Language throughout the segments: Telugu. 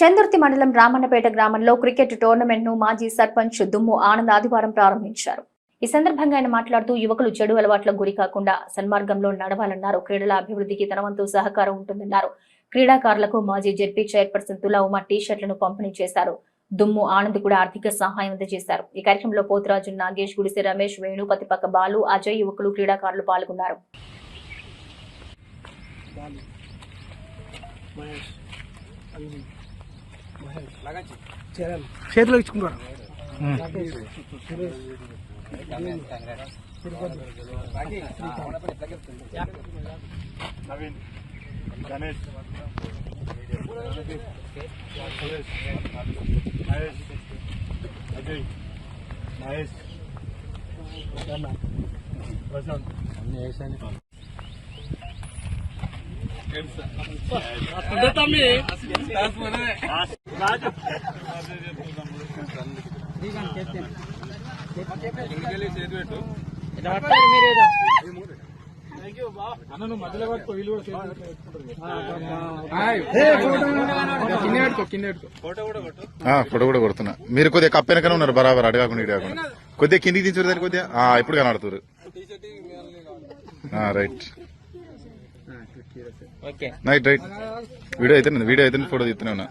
చందుర్తి మండలం రామన్నపేట గ్రామంలో క్రికెట్ టోర్నమెంట్ను మాజీ సర్పంచ్ దుమ్ము ఆనంద్ ఆదివారం ప్రారంభించారు. ఈ సందర్భంగా ఆయన మాట్లాడుతూ యువకులు చెడు అలవాట్లకు గురి కాకుండా సన్మార్గంలో నడవాలన్నారు. క్రీడల అభివృద్ధికి తన వంతు సహకారం ఉంటుందన్నారు. క్రీడాకారులకు మాజీ జెడ్పీ చైర్పర్సన్ తులా ఉమా టీ షర్ట్లను పంపిణీ చేశారు. దుమ్ము ఆనంద్ కూడా ఆర్థిక సహాయం అందజేశారు. ఈ కార్యక్రమంలో పోతురాజు నాగేష్ గుడిసె రమేష్ వేణు పతిపక్క బాలు అజయ్ యువకులు క్రీడాకారులు పాల్గొన్నారు. మహేష్ అంజీ చేతిలో ఇచ్చుకుంటారు? నవీన్ గణేష్ మహేష్ అజయ్ మహేష్ ప్రశాంత్. రాజు కింద ఫోటో కూడా కొడుతున్నా. మీరు కొద్దిగా కప్పెనకనే ఉన్నారు బరాబర్ అడగకుండా ఇటు కాకుండా కొద్దిగా కిందికి దించారు దాన్ని కొద్దిగా ఇప్పుడు కనబడుతున్నారు రైట్ రైట్ రైట్ వీడియో అయితే వీడియో అయితే ఫోటో తీస్తూనే ఉన్నా.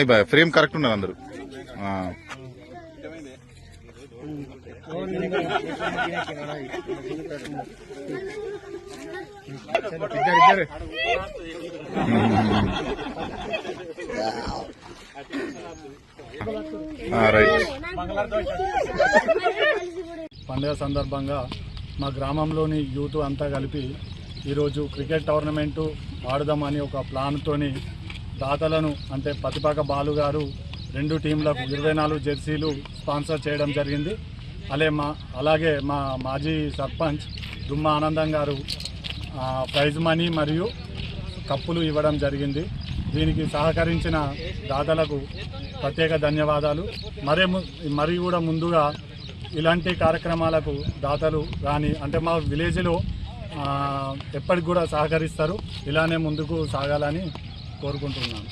ఇబ్బా ఫ్రేమ్ కరెక్ట్ ఉన్నారు అందరు. ఆ, ఇద్దరు ఇద్దరు ఆ, రైట్ పండుగ సందర్భంగా మా గ్రామంలోని యూత్ అంతా కలిపి ఈరోజు క్రికెట్ టోర్నమెంటు ఆడదామని ఒక ప్లాన్తోని దాతలను అంటే ప్రతిపాక బాలు గారు రెండు టీంలకు ఇరవై నాలుగు జెర్సీలు స్పాన్సర్ చేయడం జరిగింది. అలే మా అలాగే మా మాజీ సర్పంచ్ దుమ్మ ఆనందం గారు ప్రైజ్ మనీ మరియు కప్పులు ఇవ్వడం జరిగింది. దీనికి సహకరించిన దాతలకు ప్రత్యేక ధన్యవాదాలు. మరే ము- మరి కూడా ముందుగా ఇలాంటి కార్యక్రమాలకు దాతలు కానీ అంటే మా విలేజ్లో ఎప్పటికి కూడా సహకరిస్తారు. ఇలానే ముందుకు సాగాలని కోరుకుంటున్నాను.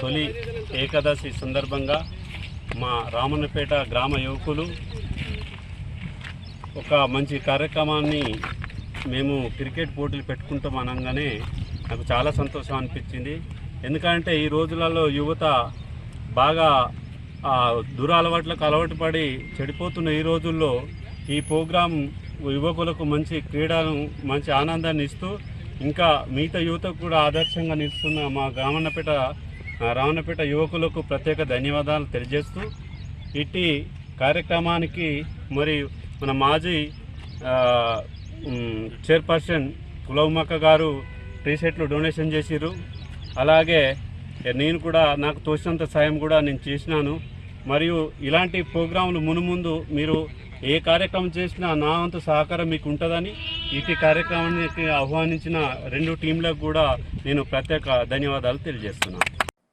తొలి ఏకాదశి సందర్భంగా మా రామన్నపేట గ్రామ యువకులు ఒక మంచి కార్యక్రమాన్ని మేము క్రికెట్ పోటీలు పెట్టుకుంటాం అనగానే నాకు చాలా సంతోషం అనిపించింది. ఎందుకంటే ఈ రోజులలో యువత బాగా దురలవాట్లకు అలవాటు పడి చెడిపోతున్న ఈ రోజుల్లో ఈ ప్రోగ్రాం యువకులకు మంచి క్రీడను మంచి ఆనందాన్ని ఇస్తూ ఇంకా మిగతా యువతకు కూడా ఆదర్శంగా నిలుస్తున్న మా రామన్నపేట రావణపేట యువకులకు ప్రత్యేక ధన్యవాదాలు తెలియజేస్తూ ఇట్టి కార్యక్రమానికి మరి మన మాజీ చైర్పర్సన్ కులవమక్క గారు టీ షర్ట్లు డొనేషన్ చేసిరు అలాగే నేను కూడా నాకు తోచినంత సాయం కూడా నేను చేసినాను. మరియు ఇలాంటి ప్రోగ్రాంలు మునుముందు మీరు ఏ కార్యక్రమం చేసినా నా అంత సహకారం మీకు ఉంటుందని ఇటు కార్యక్రమానికి ఆహ్వానించిన రెండు టీంలకు కూడా నేను ప్రత్యేక ధన్యవాదాలు తెలియజేస్తున్నాను.